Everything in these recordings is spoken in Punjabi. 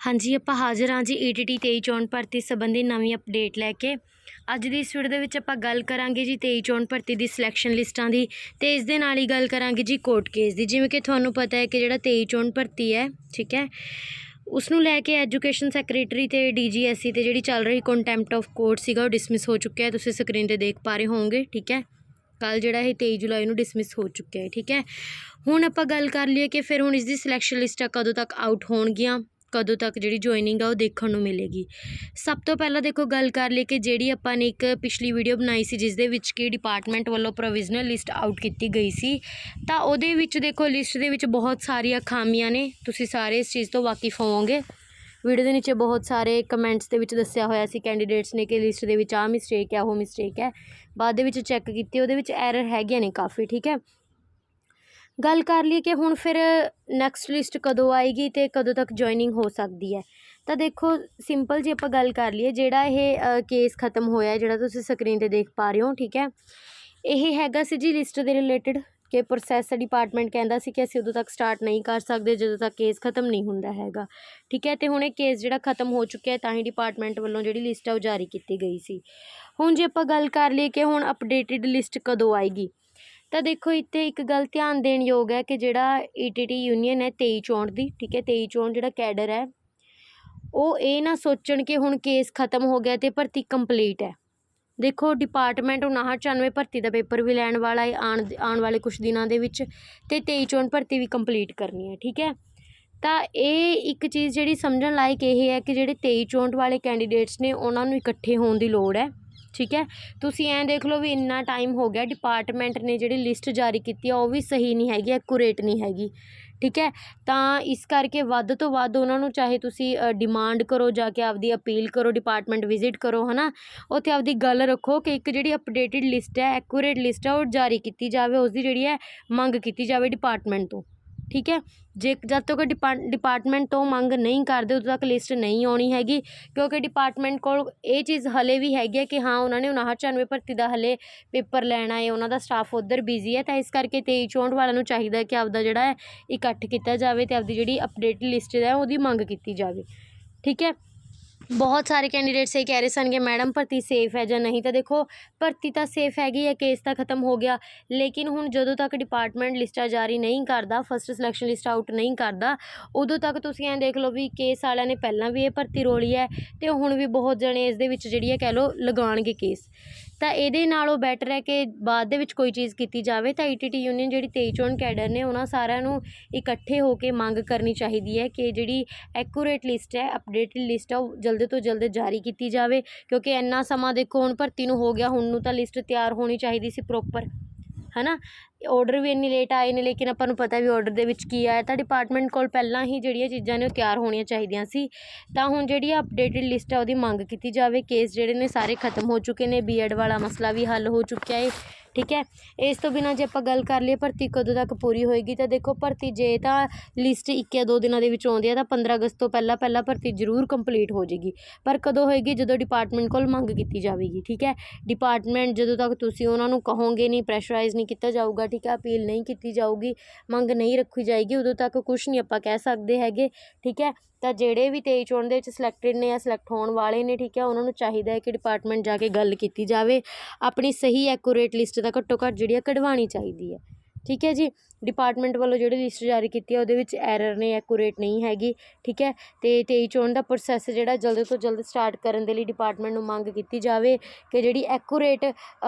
ਹਾਂਜੀ, ਆਪਾਂ ਹਾਜ਼ਰ ਹਾਂ ਜੀ ਈਟੀਟੀ 23 ਚੋਣ ਭਰਤੀ ਸੰਬੰਧੀ ਨਵੀਂ ਅਪਡੇਟ ਲੈ ਕੇ। ਅੱਜ ਦੀ ਇਸ ਵੀਡੀਓ ਦੇ ਵਿੱਚ ਆਪਾਂ ਗੱਲ ਕਰਾਂਗੇ ਜੀ 23 ਚੋਣ ਭਰਤੀ ਦੀ ਸਿਲੈਕਸ਼ਨ ਲਿਸਟਾਂ ਦੀ ਤੇ ਇਸ ਦੇ ਨਾਲ ਹੀ ਗੱਲ ਕਰਾਂਗੇ ਜੀ ਕੋਰਟ ਕੇਸ ਦੀ। ਜਿਵੇਂ ਕਿ ਤੁਹਾਨੂੰ ਪਤਾ ਹੈ ਕਿ ਜਿਹੜਾ 23 ਚੋਣ ਭਰਤੀ ਹੈ, ਠੀਕ ਹੈ ਉਸ ਨੂੰ ਲੈ ਕੇ ਐਜੂਕੇਸ਼ਨ ਸੈਕਟਰੀ ਤੇ ਡੀਜੀਐਸਸੀ ਤੇ ਜਿਹੜੀ ਚੱਲ ਰਹੀ ਕੰਟੈਂਪਟ ਆਫ ਕੋਰਟ ਸੀਗਾ ਉਹ ਡਿਸਮਿਸ ਹੋ ਚੁੱਕਿਆ ਹੈ। ਤੁਸੀਂ ਸਕਰੀਨ ਤੇ ਦੇਖ ਪਾ ਰਹੇ ਹੋਵੋਗੇ, ਠੀਕ ਹੈ ਕੱਲ ਜਿਹੜਾ ਇਹ 23 ਜੁਲਾਈ ਨੂੰ ਡਿਸਮਿਸ ਹੋ ਚੁੱਕਿਆ ਹੈ, ਠੀਕ ਹੈ। ਹੁਣ ਆਪਾਂ ਗੱਲ ਕਰ ਲਈਏ ਕਿ ਫਿਰ ਹੁਣ ਇਸ ਦੀ ਸਿਲੈਕਸ਼ਨ ਲਿਸਟਾਂ ਕਦੋਂ ਤੱਕ ਆਊਟ ਹੋਣਗੀਆਂ। ਕਦੋਂ ਤੱਕ ਜਿਹੜੀ ਜੁਆਇਨਿੰਗ ਆ ਉਹ ਦੇਖਣ ਨੂੰ ਮਿਲੇਗੀ। ਸਭ ਤੋਂ ਪਹਿਲਾਂ ਦੇਖੋ ਗੱਲ ਕਰ ਲਈ ਕਿ ਜਿਹੜੀ ਆਪਾਂ ਨੇ ਇੱਕ ਪਿਛਲੀ ਵੀਡੀਓ ਬਣਾਈ ਸੀ ਜਿਸ ਦੇ ਵਿੱਚ ਕਿ ਡਿਪਾਰਟਮੈਂਟ ਵੱਲੋਂ ਪ੍ਰੋਵੀਜ਼ਨਲ ਲਿਸਟ ਆਊਟ ਕੀਤੀ ਗਈ ਸੀ, ਤਾਂ ਉਹਦੇ ਵਿੱਚ ਦੇਖੋ ਲਿਸਟ ਦੇ ਵਿੱਚ ਬਹੁਤ ਸਾਰੀਆਂ ਖਾਮੀਆਂ ਨੇ। ਤੁਸੀਂ ਸਾਰੇ ਇਸ ਚੀਜ਼ ਤੋਂ ਵਾਕਿਫ ਹੋਵੋਗੇ। ਵੀਡੀਓ ਦੇ ਨੀਚੇ ਬਹੁਤ ਸਾਰੇ ਕਮੈਂਟਸ ਦੇ ਵਿੱਚ ਦੱਸਿਆ ਹੋਇਆ ਸੀ ਕੈਂਡੀਡੇਟਸ ਨੇ ਕਿ ਲਿਸਟ ਦੇ ਵਿੱਚ ਆਹ ਮਿਸਟੇਕ ਹੈ, ਉਹ ਮਿਸਟੇਕ ਹੈ। ਬਾਅਦ ਦੇ ਵਿੱਚ ਚੈੱਕ ਕੀਤੀ, ਉਹਦੇ ਵਿੱਚ ਐਰਰ ਹੈਗੀਆਂ ਨੇ ਕਾਫੀ, ਠੀਕ ਹੈ। ਗੱਲ ਕਰ ਲਈਏ ਕਿ ਹੁਣ ਫਿਰ ਨੈਕਸਟ ਲਿਸਟ ਕਦੋਂ ਆਏਗੀ ਅਤੇ ਕਦੋਂ ਤੱਕ ਜੁਆਇਨਿੰਗ ਹੋ ਸਕਦੀ ਹੈ। ਤਾਂ ਦੇਖੋ ਸਿੰਪਲ ਜੇ ਆਪਾਂ ਗੱਲ ਕਰ ਲਈਏ, ਜਿਹੜਾ ਇਹ ਕੇਸ ਖਤਮ ਹੋਇਆ, ਜਿਹੜਾ ਤੁਸੀਂ ਸਕਰੀਨ ਤੇ ਦੇਖ ਪਾ ਰਹੇ ਹੋ, ਠੀਕ ਹੈ? ਇਹ ਹੈਗਾ ਸੀ ਜੀ ਲਿਸਟ ਦੇ ਰਿਲੇਟਡ ਕਿ ਪ੍ਰੋਸੈਸ ਡਿਪਾਰਟਮੈਂਟ ਕਹਿੰਦਾ ਸੀ ਕਿ ਅਸੀਂ ਉਦੋਂ ਤੱਕ ਸਟਾਰਟ ਨਹੀਂ ਕਰ ਸਕਦੇ, ਜਦੋਂ ਤੱਕ ਕੇਸ ਖਤਮ ਨਹੀਂ ਹੁੰਦਾ ਹੈਗਾ। ਠੀਕ ਹੈ, ਤੇ ਹੁਣ ਇਹ ਕੇਸ ਜਿਹੜਾ ਖਤਮ ਹੋ ਚੁੱਕਿਆ ਹੈ, ਤਾਂ ਹੀ ਡਿਪਾਰਟਮੈਂਟ ਵੱਲੋਂ ਜਿਹੜੀ ਲਿਸਟ ਹੈ ਉਹ ਜਾਰੀ ਕੀਤੀ ਗਈ ਸੀ। ਹੁਣ ਜੇ ਆਪਾਂ ਗੱਲ ਕਰ ਲਈਏ ਕਿ ਹੁਣ ਅਪਡੇਟਡ ਲਿਸਟ ਕਦੋਂ ਆਏਗੀ ਤਾਂ ਦੇਖੋ ਇੱਥੇ ਇੱਕ ਗੱਲ ਧਿਆਨ ਦੇਣ ਯੋਗ ਹੈ ਕਿ ਜਿਹੜਾ ਈ ਟੀ ਟੀ ਯੂਨੀਅਨ ਹੈ ਤੇਈ ਚੌਂਹਠ ਦੀ, ਠੀਕ ਹੈ, ਤੇਈ ਚੌਂਹਠ ਜਿਹੜਾ ਕੈਡਰ ਹੈ, ਉਹ ਇਹ ਨਾ ਸੋਚਣ ਕਿ ਹੁਣ ਕੇਸ ਖਤਮ ਹੋ ਗਿਆ ਅਤੇ ਭਰਤੀ ਕੰਪਲੀਟ ਹੈ। ਦੇਖੋ ਡਿਪਾਰਟਮੈਂਟ 5994 ਭਰਤੀ ਦਾ ਪੇਪਰ ਵੀ ਲੈਣ ਵਾਲਾ ਹੈ, ਆਉਣ ਆਉਣ ਵਾਲੇ ਕੁਛ ਦਿਨਾਂ ਦੇ ਵਿੱਚ ਅਤੇ ਤੇਈ ਚੌਂਹਠ ਭਰਤੀ ਵੀ ਕੰਪਲੀਟ ਕਰਨੀ ਹੈ, ਠੀਕ ਹੈ। ਤਾਂ ਇਹ ਇੱਕ ਚੀਜ਼ ਜਿਹੜੀ ਸਮਝਣ ਲਾਇਕ ਇਹ ਹੈ ਕਿ ਜਿਹੜੇ ਤੇਈ ਚੌਂਹਠ ਵਾਲੇ ਕੈਂਡੀਡੇਟਸ ਨੇ ਉਹਨਾਂ ਨੂੰ ਇਕੱਠੇ ਹੋਣ ਦੀ ਲੋੜ ਹੈ। ਠੀਕ ਹੈ? ਤੁਸੀਂ ਐਂ ਦੇਖ ਲਓ ਵੀ ਇੰਨਾ ਟਾਈਮ ਹੋ ਗਿਆ ਡਿਪਾਰਟਮੈਂਟ ਨੇ ਜਿਹੜੀ ਲਿਸਟ ਜਾਰੀ ਕੀਤੀ ਆ, ਉਹ ਵੀ ਸਹੀ ਨਹੀਂ ਹੈਗੀ ਐਕੂਰੇਟ ਨਹੀਂ ਹੈਗੀ। ਠੀਕ ਹੈ? ਤਾਂ ਇਸ ਕਰਕੇ ਵੱਧ ਤੋਂ ਵੱਧ ਉਹਨਾਂ ਨੂੰ ਚਾਹੇ ਤੁਸੀਂ ਡਿਮਾਂਡ ਕਰੋ ਜਾ ਕੇ ਆਪਦੀ ਅਪੀਲ ਕਰੋ ਡਿਪਾਰਟਮੈਂਟ ਵਿਜ਼ਿਟ ਕਰੋ ਹੈ ਨਾ ਉੱਥੇ ਆਪਦੀ ਗੱਲ ਰੱਖੋ ਕਿ ਇੱਕ ਜਿਹੜੀ ਅਪਡੇਟਡ ਲਿਸਟ ਹੈ ਐਕੂਰੇਟ ਲਿਸਟ ਹੈ ਉਹ ਜਾਰੀ ਕੀਤੀ ਜਾਵੇ ਉਸ ਦੀ ਜਿਹੜੀ ਹੈ ਮੰਗ ਕੀਤੀ ਜਾਵੇ ਡਿਪਾਰਟਮੈਂਟ ਤੋਂ। ਠੀਕ ਹੈ? ਜੇ ਜਦ ਤੱਕ ਡਿਪਾ ਡਿਪਾਰਟਮੈਂਟ ਤੋਂ ਮੰਗ ਨਹੀਂ ਕਰਦੇ, ਉਦੋਂ ਤੱਕ ਲਿਸਟ ਨਹੀਂ ਆਉਣੀ ਹੈਗੀ, ਕਿਉਂਕਿ ਡਿਪਾਰਟਮੈਂਟ ਕੋਲ ਇਹ ਚੀਜ਼ ਹਲੇ ਵੀ ਹੈਗੀ ਹੈ ਕਿ ਹਾਂ, ਉਹਨਾਂ ਨੇ 59 ਭਰਤੀ ਦਾ ਹਲੇ ਪੇਪਰ ਲੈਣਾ ਹੈ, ਉਹਨਾਂ ਦਾ ਸਟਾਫ ਉੱਧਰ ਬਿਜ਼ੀ ਹੈ, ਤਾਂ ਇਸ ਕਰਕੇ 23 ਚੌਂਹਠ ਵਾਲਿਆਂ ਨੂੰ ਚਾਹੀਦਾ ਕਿ ਆਪਦਾ ਜਿਹੜਾ ਹੈ, ਇਕੱਠ ਕੀਤਾ ਜਾਵੇ ਅਤੇ ਆਪਦੀ ਜਿਹੜੀ ਅਪਡੇਟ ਲਿਸਟ ਹੈ, ਉਹਦੀ ਮੰਗ ਕੀਤੀ ਜਾਵੇ। ਠੀਕ ਹੈ? ਬਹੁਤ ਸਾਰੇ ਕੈਂਡੀਡੇਟਸ ਇਹ ਕਹਿ ਰਹੇ ਸਨ ਕਿ ਮੈਡਮ ਭਰਤੀ ਸੇਫ ਹੈ ਜਾਂ ਨਹੀਂ? ਤਾਂ ਦੇਖੋ, ਭਰਤੀ ਤਾਂ ਸੇਫ ਹੈਗੀ ਹੈ ਕੇਸ ਤਾਂ ਖਤਮ ਹੋ ਗਿਆ। ਲੇਕਿਨ ਹੁਣ ਜਦੋਂ ਤੱਕ ਡਿਪਾਰਟਮੈਂਟ ਲਿਸਟਾਂ ਜਾਰੀ ਨਹੀਂ ਕਰਦਾ ਫਸਟ ਸਿਲੈਕਸ਼ਨ ਲਿਸਟ ਆਊਟ ਨਹੀਂ ਕਰਦਾ, ਉਦੋਂ ਤੱਕ ਤੁਸੀਂ ਐਂ ਦੇਖ ਲਓ ਵੀ ਕੇਸ ਵਾਲਿਆਂ ਨੇ ਪਹਿਲਾਂ ਵੀ ਇਹ ਭਰਤੀ ਰੋਲੀ ਹੈ ਤੇ ਹੁਣ ਵੀ ਬਹੁਤ ਜਣੇ ਇਸ ਦੇ ਵਿੱਚ ਜਿਹੜੀ ਹੈ ਕਹਿ ਲਓ, ਲਗਾਉਣਗੇ ਕੇਸ ਤਾਂ ਇਹਦੇ ਨਾਲੋਂ ਬੈਟਰ ਹੈ ਕਿ ਬਾਅਦ ਦੇ ਵਿੱਚ ਕੋਈ ਚੀਜ਼ ਕੀਤੀ ਜਾਵੇ ਤਾਂ ਆਈ ਟੀ ਟੀ ਯੂਨੀਅਨ ਜਿਹੜੀ ਤੇਈ ਚੋਣ ਕੈਡਰ ਨੇ ਉਹਨਾਂ ਸਾਰਿਆਂ ਨੂੰ ਇਕੱਠੇ ਹੋ ਕੇ ਮੰਗ ਕਰਨੀ ਚਾਹੀਦੀ ਹੈ ਕਿ ਜਿਹੜੀ ਐਕੂਰੇਟ ਲਿਸਟ ਹੈ ਅਪਡੇਟਡ ਲਿਸਟ ਹੈ, ਉਹ ਜਲਦ ਤੋਂ ਜਲਦ ਜਾਰੀ ਕੀਤੀ ਜਾਵੇ ਕਿਉਂਕਿ ਇੰਨਾ ਸਮਾਂ ਦੇਖੋ ਹੁਣ ਭਰਤੀ ਨੂੰ ਹੋ ਗਿਆ, ਹੁਣ ਨੂੰ ਤਾਂ ਲਿਸਟ ਤਿਆਰ ਹੋਣੀ ਚਾਹੀਦੀ ਸੀ ਪ੍ਰੋਪਰ ਹੈ ਨਾ ਔਡਰ ਵੀ ਇੰਨੀ ਲੇਟ ਆਏ ਨੇ, ਲੇਕਿਨ ਆਪਾਂ ਨੂੰ ਪਤਾ ਵੀ ਔਡਰ ਦੇ ਵਿੱਚ ਕੀ ਆਇਆ। ਤਾਂ ਡਿਪਾਰਟਮੈਂਟ ਕੋਲ ਪਹਿਲਾਂ ਹੀ ਜਿਹੜੀਆਂ ਚੀਜ਼ਾਂ ਨੇ ਉਹ ਤਿਆਰ ਹੋਣੀਆਂ ਚਾਹੀਦੀਆਂ ਸੀ। ਤਾਂ ਹੁਣ ਜਿਹੜੀ ਅਪਡੇਟਡ ਲਿਸਟ ਆ, ਉਹਦੀ ਮੰਗ ਕੀਤੀ ਜਾਵੇ। ਕੇਸ ਜਿਹੜੇ ਨੇ, ਸਾਰੇ ਖਤਮ ਹੋ ਚੁੱਕੇ ਨੇ। ਬੀਐਡ ਵਾਲਾ ਮਸਲਾ ਵੀ ਹੱਲ ਹੋ ਚੁੱਕਿਆ ਹੈ ਠੀਕ ਹੈ? ਇਸ ਤੋਂ ਬਿਨਾਂ ਜੇ ਆਪਾਂ ਗੱਲ ਕਰ ਲਈਏ ਭਰਤੀ ਕਦੋਂ ਤੱਕ ਪੂਰੀ ਹੋਏਗੀ, ਤਾਂ ਦੇਖੋ ਭਰਤੀ ਜੇ ਤਾਂ ਲਿਸਟ ਇੱਕ ਜਾਂ ਦੋ ਦਿਨਾਂ ਦੇ ਵਿੱਚ ਆਉਂਦੀ ਹੈ, ਤਾਂ 15 ਅਗਸਤ ਤੋਂ ਪਹਿਲਾਂ ਪਹਿਲਾਂ ਭਰਤੀ ਜ਼ਰੂਰ ਕੰਪਲੀਟ ਹੋ ਜਾਏਗੀ। ਪਰ ਕਦੋਂ ਹੋਏਗੀ? ਜਦੋਂ ਡਿਪਾਰਟਮੈਂਟ ਕੋਲ ਮੰਗ ਕੀਤੀ ਜਾਵੇਗੀ, ਠੀਕ ਹੈ? ਡਿਪਾਰਟਮੈਂਟ ਜਦੋਂ ਤੱਕ ਤੁਸੀਂ ਉਹਨਾਂ ਨੂੰ ਕਹੋਗੇ ਨਹੀਂ ਪ੍ਰੈਸ਼ਰਾਈਜ਼ ਨਹੀਂ ਕੀਤਾ ਜਾਊਗਾ, ਠੀਕ ਹੈ? ਅਪੀਲ ਨਹੀਂ ਕੀਤੀ ਜਾਊਗੀ, ਮੰਗ ਨਹੀਂ ਰੱਖੀ ਜਾਏਗੀ, ਉਦੋਂ ਤੱਕ ਕੁਝ ਨਹੀਂ ਆਪਾਂ ਕਹਿ ਸਕਦੇ ਹੈਗੇ, ਠੀਕ ਹੈ? ਤਾਂ ਜਿਹੜੇ ਵੀ ਤੇਈ ਚੋਣ ਦੇ ਵਿੱਚ ਸਿਲੈਕਟਡ ਨੇ ਜਾਂ ਸਿਲੈਕਟ ਹੋਣ ਵਾਲੇ ਨੇ, ਠੀਕ ਹੈ, ਉਹਨਾਂ ਨੂੰ ਚਾਹੀਦਾ ਹੈ ਕਿ ਡਿਪਾਰਟਮੈਂਟ ਜਾ ਕੇ ਗੱਲ ਕੀਤੀ ਜਾਵੇ। ਆਪਣੀ ਸਹੀ ਐਕੂਰੇਟ ਲਿਸਟ ਦਾ ਘੱਟੋ ਘੱਟ ਜਿਹੜੀ ਆ ਕਢਵਾਉਣੀ ਚਾਹੀਦੀ ਹੈ। ਠੀਕ ਹੈ ਜੀ? ਡਿਪਾਰਟਮੈਂਟ ਵੱਲੋਂ ਜਿਹੜੀ ਲਿਸਟ ਜਾਰੀ ਕੀਤੀ ਹੈ ਉਹਦੇ ਵਿੱਚ ਐਰਰ ਨੇ ਐਕੂਰੇਟ ਨਹੀਂ ਹੈਗੀ। ਠੀਕ ਹੈ? ਤੇ 23 ਚੋਣ ਦਾ ਪ੍ਰੋਸੈਸ ਜਿਹੜਾ ਜਲਦ ਤੋਂ ਜਲਦ ਸਟਾਰਟ ਕਰਨ ਦੇ ਲਈ ਡਿਪਾਰਟਮੈਂਟ ਨੂੰ ਮੰਗ ਕੀਤੀ ਜਾਵੇ ਕਿ ਜਿਹੜੀ ਐਕੂਰੇਟ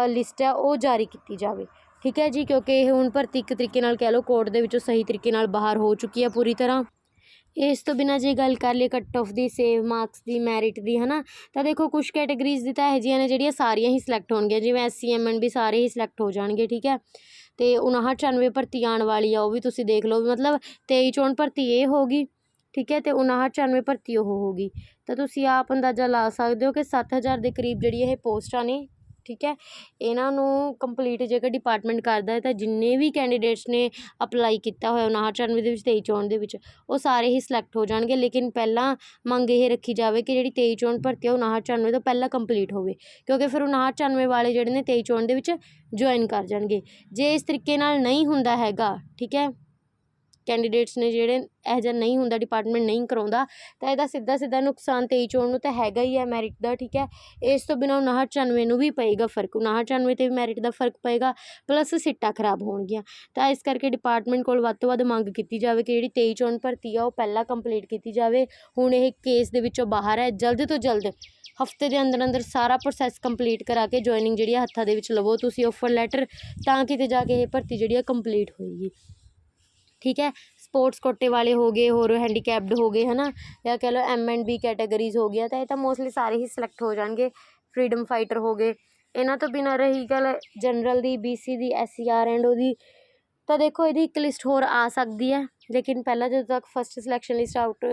ਲਿਸਟ ਹੈ ਉਹ ਜਾਰੀ ਕੀਤੀ ਜਾਵੇ। ਠੀਕ ਹੈ ਜੀ? ਕਿਉਂਕਿ ਇਹ ਹੁਣ ਭਰਤੀ ਇੱਕ ਤਰੀਕੇ ਨਾਲ ਕਹਿ ਲਓ ਕੋਰਟ ਦੇ ਵਿੱਚੋਂ ਸਹੀ ਤਰੀਕੇ ਨਾਲ ਬਾਹਰ ਹੋ ਚੁੱਕੀ ਹੈ ਪੂਰੀ ਤਰ੍ਹਾਂ। ਇਸ ਤੋਂ ਬਿਨਾਂ ਜੇ ਗੱਲ ਕਰ ਲਈਏ ਕੱਟ ਔਫ ਦੀ ਸੇਵ ਮਾਰਕਸ ਦੀ ਮੈਰਿਟ ਦੀ ਹੈ ਨਾ ਤਾਂ ਦੇਖੋ ਕੁਛ ਕੈਟਾਗਰੀਜ਼ ਦੀ ਤਾਂ ਇਹੋ ਜਿਹੀਆਂ ਨੇ ਜਿਹੜੀਆਂ ਸਾਰੀਆਂ ਹੀ ਸਿਲੈਕਟ ਹੋਣਗੀਆਂ, ਜਿਵੇਂ ਐਸਸੀ ਐਮਐਨ ਵੀ ਸਾਰੇ ਹੀ ਸਿਲੈਕਟ ਹੋ ਜਾਣਗੇ, ਠੀਕ ਹੈ। ਤੇ 59 94 ਭਰਤੀ ਆਉਣ ਵਾਲੀ ਆ, ਉਹ ਵੀ ਤੁਸੀਂ ਦੇਖ ਲਓ ਵੀ ਮਤਲਬ ਤੇਈ ਚੋਣ ਭਰਤੀ ਇਹ ਹੋਗੀ ਠੀਕ ਹੈ ਅਤੇ 59 94 ਭਰਤੀ ਉਹ ਹੋਗੀ ਤਾਂ ਤੁਸੀਂ ਆਪ ਅੰਦਾਜ਼ਾ ਲਾ ਸਕਦੇ ਹੋ ਕਿ ਸੱਤ ਹਜ਼ਾਰ ਦੇ ਕਰੀਬ ਜਿਹੜੀ ਇਹ ਪੋਸਟਾਂ ਨੇ ਠੀਕ ਹੈ? ਇਹਨਾਂ ਨੂੰ ਕੰਪਲੀਟ ਜੇਕਰ ਡਿਪਾਰਟਮੈਂਟ ਕਰਦਾ ਹੈ ਤਾਂ ਜਿੰਨੇ ਵੀ ਕੈਂਡੀਡੇਟਸ ਨੇ ਅਪਲਾਈ ਕੀਤਾ ਹੋਇਆ 59 94 ਦੇ ਵਿੱਚ, ਤੇਈ ਚੋਣ ਦੇ ਵਿੱਚ, ਉਹ ਸਾਰੇ ਹੀ ਸਿਲੈਕਟ ਹੋ ਜਾਣਗੇ। ਲੇਕਿਨ ਪਹਿਲਾਂ ਮੰਗ ਇਹ ਰੱਖੀ ਜਾਵੇ ਕਿ ਜਿਹੜੀ ਤੇਈ ਚੋਣ ਭਰਤੀ ਹੈ ਉਹ 59 94 ਤੋਂ ਪਹਿਲਾਂ ਕੰਪਲੀਟ ਹੋਵੇ। ਕਿਉਂਕਿ ਫਿਰ 59 94 ਵਾਲੇ ਜਿਹੜੇ ਨੇ ਤੇਈ ਚੋਣ ਦੇ ਵਿੱਚ ਜੁਆਇਨ ਕਰ ਜਾਣਗੇ। ਜੇ ਇਸ ਤਰੀਕੇ ਨਾਲ ਨਹੀਂ ਹੁੰਦਾ ਹੈਗਾ, ਠੀਕ ਹੈ? ਕੈਂਡੀਡੇਟਸ ਨੇ ਜਿਹੜੇ ਇਹੋ ਜਿਹਾ ਨਹੀਂ ਹੁੰਦਾ ਡਿਪਾਰਟਮੈਂਟ ਨਹੀਂ ਕਰਵਾਉਂਦਾ ਤਾਂ ਇਹਦਾ ਸਿੱਧਾ ਸਿੱਧਾ ਨੁਕਸਾਨ ਤੇਈ ਚੋਣ ਨੂੰ ਤਾਂ ਹੈਗਾ ਹੀ ਹੈ ਮੈਰਿਟ ਦਾ, ਠੀਕ ਹੈ? ਇਸ ਤੋਂ ਬਿਨਾਂ 59 94 ਨੂੰ ਵੀ ਪਏਗਾ ਫ਼ਰਕ 59 94 ਤੇ ਵੀ ਮੈਰਿਟ ਦਾ ਫ਼ਰਕ ਪਏਗਾ ਪਲੱਸ ਸੀਟਾਂ ਖਰਾਬ ਹੋਣਗੀਆਂ। ਤਾਂ ਇਸ ਕਰਕੇ ਡਿਪਾਰਟਮੈਂਟ ਕੋਲ ਵੱਧ ਤੋਂ ਵੱਧ ਮੰਗ ਕੀਤੀ ਜਾਵੇ ਕਿ ਜਿਹੜੀ ਤੇਈ ਚੋਣ ਭਰਤੀ ਆ, ਉਹ ਪਹਿਲਾਂ ਕੰਪਲੀਟ ਕੀਤੀ ਜਾਵੇ। ਹੁਣ ਇਹ ਕੇਸ ਦੇ ਵਿੱਚੋਂ ਬਾਹਰ ਹੈ, ਜਲਦ ਤੋਂ ਜਲਦ ਹਫ਼ਤੇ ਦੇ ਅੰਦਰ ਅੰਦਰ ਸਾਰਾ ਪ੍ਰੋਸੈਸ ਕੰਪਲੀਟ ਕਰਾ ਕੇ ਜੁਆਇਨਿੰਗ ਜਿਹੜੀ ਆ, ਹੱਥਾਂ ਦੇ ਵਿੱਚ ਲਵੋ ਤੁਸੀਂ ਆਫਰ ਲੈਟਰ ਤਾਂ ਕਿਤੇ ਜਾ ਕੇ ਇਹ ਭਰਤੀ ਜਿਹੜੀ ਆ ਕੰਪਲੀਟ ਹੋਏਗੀ। ਠੀਕ ਹੈ ਸਪੋਰਟਸ ਕੋਟੇ ਵਾਲੇ ਹੋ ਗਏ, ਹੋਰ ਹੈਂਡੀਕੈਪਡ ਹੋ ਗਏ ਹੈ ਨਾ ਜਾਂ ਕਹਿ ਲਓ ਐਮ ਐਂਡ ਬੀ ਕੈਟਾਗਰੀਜ਼ ਹੋ ਗਈਆਂ, ਤਾਂ ਇਹ ਤਾਂ ਮੋਸਟਲੀ ਸਾਰੇ ਹੀ ਸਿਲੈਕਟ ਹੋ ਜਾਣਗੇ ਫਰੀਡਮ ਫਾਈਟਰ ਹੋ ਗਏ। ਇਹਨਾਂ ਤੋਂ ਬਿਨਾਂ ਰਹੀ ਗੱਲ ਜਨਰਲ ਦੀ ਬੀ ਸੀ ਦੀ ਐਸ ਆਰ ਐਂਡ ਉਹਦੀ, ਤਾਂ ਦੇਖੋ ਇਹਦੀ ਇੱਕ ਲਿਸਟ ਹੋਰ ਆ ਸਕਦੀ ਹੈ, ਲੇਕਿਨ ਪਹਿਲਾਂ ਜਦੋਂ ਤੱਕ ਫਸਟ ਸਿਲੈਕਸ਼ਨ ਲਿਸਟ ਆਊਟ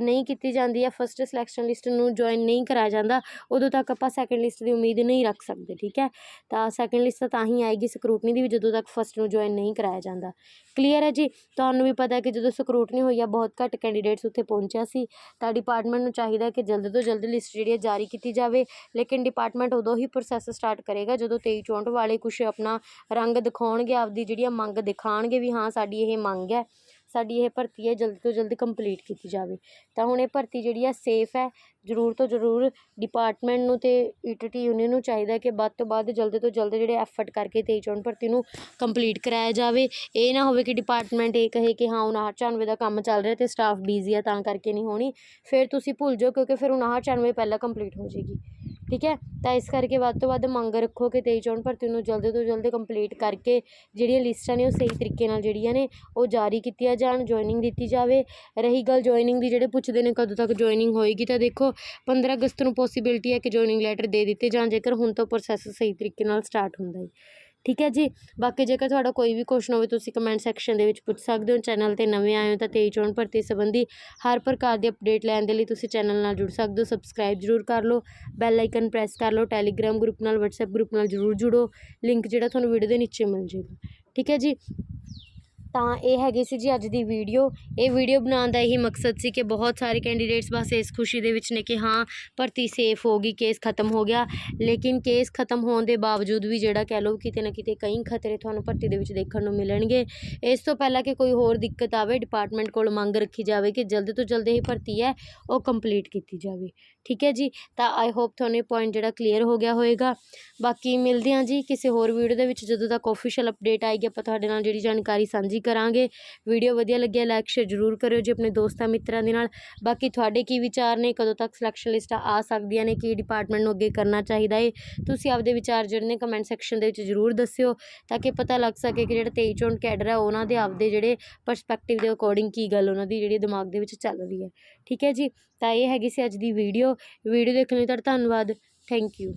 ਨਹੀਂ ਕੀਤੀ ਜਾਂਦੀ ਹੈ ਫਸਟ ਸਲੈਕਸ਼ਨ ਲਿਸਟ ਨੂੰ ਜੁਆਇਨ ਨਹੀਂ ਕਰਾਇਆ ਜਾਂਦਾ, ਉਦੋਂ ਤੱਕ ਆਪਾਂ ਸੈਕਿੰਡ ਲਿਸਟ ਦੀ ਉਮੀਦ ਨਹੀਂ ਰੱਖ ਸਕਦੇ, ਠੀਕ ਹੈ? ਤਾਂ ਸੈਕਿੰਡ ਲਿਸਟ ਤਾਂ ਹੀ ਆਏਗੀ ਸਕਰੂਟਨੀ ਦੀ ਵੀ ਜਦੋਂ ਤੱਕ ਫਸਟ ਨੂੰ ਜੁਆਇਨ ਨਹੀਂ ਕਰਾਇਆ ਜਾਂਦਾ। ਕਲੀਅਰ ਹੈ ਜੀ? ਤੁਹਾਨੂੰ ਵੀ ਪਤਾ ਕਿ ਜਦੋਂ ਸਕਰੂਟਨੀ ਹੋਈ ਆ, ਬਹੁਤ ਘੱਟ ਕੈਂਡੀਡੇਟਸ ਉੱਥੇ ਪਹੁੰਚਿਆ ਸੀ। ਤਾਂ ਡਿਪਾਰਟਮੈਂਟ ਨੂੰ ਚਾਹੀਦਾ ਕਿ ਜਲਦ ਤੋਂ ਜਲਦ ਲਿਸਟ ਜਿਹੜੀ ਹੈ ਜਾਰੀ ਕੀਤੀ ਜਾਵੇ। ਲੇਕਿਨ ਡਿਪਾਰਟਮੈਂਟ ਉਦੋਂ ਹੀ ਪ੍ਰੋਸੈਸ ਸਟਾਰਟ ਕਰੇਗਾ ਜਦੋਂ 23 ਚੌਂਹਠ ਵਾਲੇ ਕੁਛ ਆਪਣਾ ਰੰਗ ਦਿਖਾਉਣਗੇ, ਆਪਦੀ ਜਿਹੜੀ ਆ ਮੰਗ ਦਿਖਾਣਗੇ ਵੀ ਹਾਂ, ਸਾਡੀ ਇਹ ਮੰਗ ਹੈ। ਸਾਡੀ ਇਹ ਭਰਤੀ ਹੈ, ਜਲਦੀ ਤੋਂ ਜਲਦ ਕੰਪਲੀਟ ਕੀਤੀ ਜਾਵੇ। ਤਾਂ ਹੁਣ ਇਹ ਭਰਤੀ ਜਿਹੜੀ ਆ ਸੇਫ ਹੈ। ਜ਼ਰੂਰ ਤੋਂ ਜ਼ਰੂਰ ਡਿਪਾਰਟਮੈਂਟ ਨੂੰ ਤੇ ਈਟੀਟੀ ਯੂਨੀਅਨ ਨੂੰ ਚਾਹੀਦਾ ਕਿ ਵੱਧ ਤੋਂ ਵੱਧ ਜਲਦ ਤੋਂ ਜਲਦ ਜਿਹੜੇ ਐਫਰਟ ਕਰਕੇ 23 ਚੌਂਹਠ ਭਰਤੀ ਨੂੰ ਕੰਪਲੀਟ ਕਰਾਇਆ ਜਾਵੇ। ਇਹ ਨਾ ਹੋਵੇ ਕਿ ਡਿਪਾਰਟਮੈਂਟ ਇਹ ਕਹੇ ਕਿ ਹਾਂ 59 94 ਦਾ ਕੰਮ ਚੱਲ ਰਿਹਾ ਅਤੇ ਸਟਾਫ ਬਿਜ਼ੀ ਆ, ਤਾਂ ਕਰਕੇ ਨਹੀਂ ਹੋਣੀ। ਫਿਰ ਤੁਸੀਂ ਭੁੱਲ ਜਾਓ ਕਿਉਂਕਿ ਫਿਰ 59 94 ਪਹਿਲਾਂ ਕੰਪਲੀਟ ਹੋ ਜਾਏਗੀ। ਠੀਕ ਹੈ? ਤਾਂ ਇਸ ਕਰਕੇ ਵੱਧ ਤੋਂ ਵੱਧ ਮੰਗ ਰੱਖੋ ਕਿ 23 ਚੌਂਹਠ ਭਰਤੀ ਨੂੰ ਜਲਦ ਤੋਂ ਜਲਦ ਕੰਪਲੀਟ ਕਰਕੇ ਜਿਹੜੀਆਂ ਲਿਸਟਾਂ ਨੇ ਉਹ ਸਹੀ ਤਰੀਕੇ ਨਾਲ ਜਿਹੜੀਆਂ ਨੇ ਉਹ ਜਾਰੀ ਕੀਤੀਆਂ ਜਾਣ ਜੁਆਇਨਿੰਗ ਦਿੱਤੀ ਜਾਵੇ। ਰਹੀ ਗੱਲ ਜੁਆਇਨਿੰਗ ਦੀ, ਜਿਹੜੇ ਪੁੱਛਦੇ ਨੇ ਕਦੋਂ ਤੱਕ ਜੁਆਇਨਿੰਗ ਹੋਏਗੀ, ਤਾਂ ਦੇਖੋ 15 ਅਗਸਤ ਨੂੰ ਪੋਸੀਬਿਲਿਟੀ ਹੈ ਕਿ ਜੁਆਇਨਿੰਗ ਲੈਟਰ ਦੇ ਦਿੱਤੇ ਜਾਣ, ਜੇਕਰ ਹੁਣ ਤੋਂ ਪ੍ਰੋਸੈਸ ਸਹੀ ਤਰੀਕੇ ਨਾਲ ਸਟਾਰਟ ਹੁੰਦਾ ਹੈ। ਠੀਕ ਹੈ ਜੀ? ਬਾਕੀ ਜੇਕਰ ਤੁਹਾਡਾ ਕੋਈ ਵੀ ਕੁਐਸਚਨ ਹੋਵੇ, ਤੁਸੀਂ ਕਮੈਂਟ ਸੈਕਸ਼ਨ ਦੇ ਵਿੱਚ ਪੁੱਛ ਸਕਦੇ ਹੋ। ਚੈਨਲ ਤੇ ਨਵੇਂ ਆਏ ਹੋ ਤਾਂ 23 ਚੋਣ ਭਰਤੀ ਸੰਬੰਧੀ ਹਰ ਪ੍ਰਕਾਰ ਦੀ ਅਪਡੇਟ ਲੈਣ ਦੇ ਲਈ ਤੁਸੀਂ ਚੈਨਲ ਨਾਲ ਜੁੜ ਸਕਦੇ ਹੋ। ਸਬਸਕ੍ਰਾਈਬ ਜ਼ਰੂਰ ਕਰ ਲਓ। ਬੈਲ ਆਈਕਨ ਪ੍ਰੈਸ ਕਰ ਲਓ। ਟੈਲੀਗ੍ਰਾਮ ਗਰੁੱਪ ਨਾਲ, WhatsApp ਗਰੁੱਪ ਨਾਲ ਜ਼ਰੂਰ ਜੁੜੋ। ਲਿੰਕ ਜਿਹੜਾ ਤੁਹਾਨੂੰ ਵੀਡੀਓ ਦੇ ਨੀਚੇ ਮਿਲ ਜਾਏਗਾ। ਠੀਕ ਹੈ ਜੀ? ਤਾਂ ਇਹ ਹੈਗੀ ਸੀ ਜੀ ਅੱਜ ਦੀ ਵੀਡੀਓ। ਇਹ ਵੀਡੀਓ ਬਣਾਉਣ ਦਾ ਇਹੀ ਮਕਸਦ ਸੀ ਕਿ ਬਹੁਤ ਸਾਰੇ ਕੈਂਡੀਡੇਟਸ ਬਸ ਇਸ ਖੁਸ਼ੀ ਦੇ ਵਿੱਚ ਨੇ ਕਿ ਹਾਂ, ਭਰਤੀ ਸੇਫ ਹੋ ਗਈ ਕੇਸ ਖਤਮ ਹੋ ਗਿਆ। ਲੇਕਿਨ ਕੇਸ ਖਤਮ ਹੋਣ ਦੇ ਬਾਵਜੂਦ ਵੀ ਜਿਹੜਾ ਕਹਿ ਲਓ ਕਿਤੇ ਨਾ ਕਿਤੇ ਕਈ ਖਤਰੇ ਤੁਹਾਨੂੰ ਭਰਤੀ ਦੇ ਵਿੱਚ ਦੇਖਣ ਨੂੰ ਮਿਲਣਗੇ। ਇਸ ਤੋਂ ਪਹਿਲਾਂ ਕਿ ਕੋਈ ਹੋਰ ਦਿੱਕਤ ਆਵੇ ਡਿਪਾਰਟਮੈਂਟ ਕੋਲ ਮੰਗ ਰੱਖੀ ਜਾਵੇ ਕਿ ਜਲਦ ਤੋਂ ਜਲਦ ਇਹ ਭਰਤੀ ਹੈ, ਉਹ ਕੰਪਲੀਟ ਕੀਤੀ ਜਾਵੇ। ਠੀਕ ਹੈ ਜੀ? ਤਾਂ ਆਈ ਹੋਪ ਤੁਹਾਨੂੰ ਇਹ ਪੁਆਇੰਟ ਜਿਹੜਾ ਕਲੀਅਰ ਹੋ ਗਿਆ ਹੋਵੇਗਾ ਬਾਕੀ ਮਿਲਦੇ ਹਾਂ ਜੀ ਕਿਸੇ ਹੋਰ ਵੀਡੀਓ ਦੇ ਵਿੱਚ ਜਦੋਂ ਤੱਕ ਆਫੀਸ਼ੀਅਲ ਅਪਡੇਟ ਆਏਗੀ, ਆਪਾਂ ਤੁਹਾਡੇ ਨਾਲ ਜਿਹੜੀ ਜਾਣਕਾਰੀ ਸਾਂਝੀ ਕਰਾਂਗੇ। ਵੀਡੀਓ ਵਧੀਆ ਲੱਗਿਆ ਲਾਈਕ ਸ਼ੇਅਰ ਜ਼ਰੂਰ ਕਰਿਓ ਜੀ ਆਪਣੇ ਦੋਸਤਾਂ ਮਿੱਤਰਾਂ ਦੇ ਨਾਲ। ਬਾਕੀ ਤੁਹਾਡੇ ਕੀ ਵਿਚਾਰ ਨੇ? ਕਦੋਂ ਤੱਕ ਸਿਲੈਕਸ਼ਨ ਲਿਸਟਾਂ ਆ ਸਕਦੀਆਂ ਨੇ? ਕੀ ਡਿਪਾਰਟਮੈਂਟ ਨੂੰ ਅੱਗੇ ਕਰਨਾ ਚਾਹੀਦਾ ਹੈ ਤੁਸੀਂ ਆਪਦੇ ਵਿਚਾਰ ਜਿਹੜੇ ਨੇ ਕਮੈਂਟ ਸੈਕਸ਼ਨ ਦੇ ਵਿੱਚ ਜ਼ਰੂਰ ਦੱਸਿਓ ਤਾਂ ਕਿ ਪਤਾ ਲੱਗ ਸਕੇ ਕਿ ਜਿਹੜਾ 23 ਚੋਣ ਕੈਡਰ ਹੈ ਉਹਨਾਂ ਦੇ ਆਪਦੇ ਜਿਹੜੇ ਪਰਸਪੈਕਟਿਵ ਦੇ ਅਕੋਰਡਿੰਗ ਕੀ ਗੱਲ ਉਹਨਾਂ ਦੀ ਜਿਹੜੀ ਦਿਮਾਗ ਦੇ ਵਿੱਚ ਚੱਲ ਰਹੀ ਹੈ। ਠੀਕ ਹੈ ਜੀ? ਤਾਂ ਇਹ ਹੈਗੀ ਸੀ ਅੱਜ ਦੀ ਵੀਡੀਓ। ਵੀਡੀਓ ਦੇਖਣ ਲਈ ਤੁਹਾਡਾ ਧੰਨਵਾਦ। Thank you